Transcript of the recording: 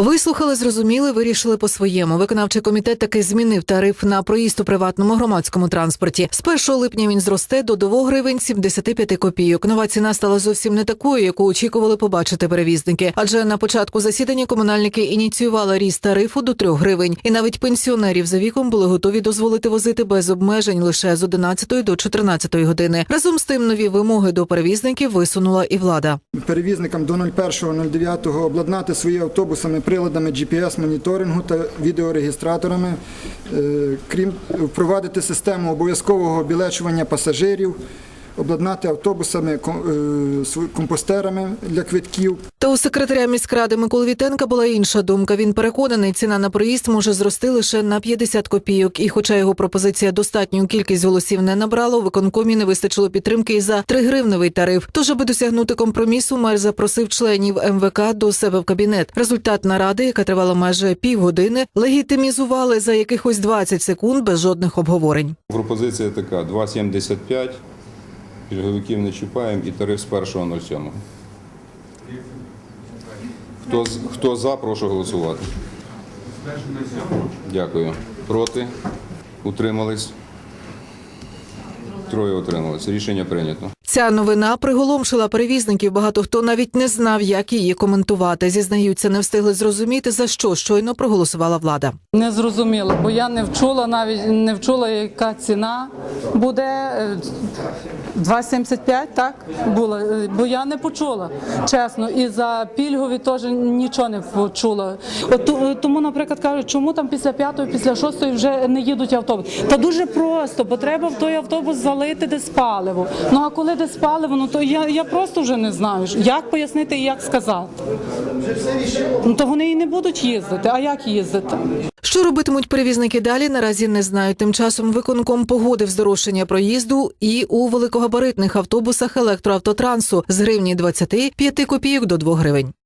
Вислухали, зрозуміли, вирішили по-своєму. Виконавчий комітет таки змінив тариф на проїзд у приватному громадському транспорті. З 1 липня він зросте до 2 гривень 75 копійок. Нова ціна стала зовсім не такою, яку очікували побачити перевізники. Адже на початку засідання комунальники ініціювали ріст тарифу до 3 гривень. І навіть пенсіонерів за віком були готові дозволити возити без обмежень лише з 11 до 14 години. Разом з тим нові вимоги до перевізників висунула і влада. перевізникам до 01.09 обладнати свої автобусами приладами GPS-моніторингу та відеорегістраторами, е, крім впровадити систему обов'язкового білечування пасажирів, обладнати автобусами е, компостерами для квитків. Та у секретаря міськради Миколи Вітенка була інша думка. Він переконаний, ціна на проїзд може зрости лише на 50 копійок. І, хоча його пропозиція достатню кількість голосів не набрала, у виконкомі не вистачило підтримки і за 3-гривневий тариф. Тож, аби досягнути компромісу, мер запросив членів МВК до себе в кабінет. Результат наради, яка тривала майже півгодини, легітимізували за якихось 20 секунд без жодних обговорень. Пропозиція така: 2,75, пільговиків не чіпаємо і тариф з 1.07. Хто, хто за, прошу голосувати. Дякую. Проти? Утримались? Троє утримались. Рішення прийнято. Ця новина приголомшила перевізників. Багато хто навіть не знав, як її коментувати. Зізнаються, не встигли зрозуміти за що щойно проголосувала влада. Не зрозуміло, бо я не вчула навіть не вчула, яка ціна буде е, 2,75, так було, Е, бо я не почула чесно. І за пільгові теж нічого не почула. От е, тому, наприклад, кажуть, чому там після п'ятої, після шостої вже не їдуть автобуси. Та дуже просто, бо треба в той автобус залити десь паливо. Ну а коли десь паливо, ну то я, я просто вже не знаю, як пояснити і як сказати. Ну то вони і не будуть їздити. А як їздити? Що робитимуть перевізники далі? Наразі не знають. Тим часом виконком погодив здорожчання проїзду і у великогабаритних автобусах електроавтотрансу з гривні 25 копійок до 2 гривень.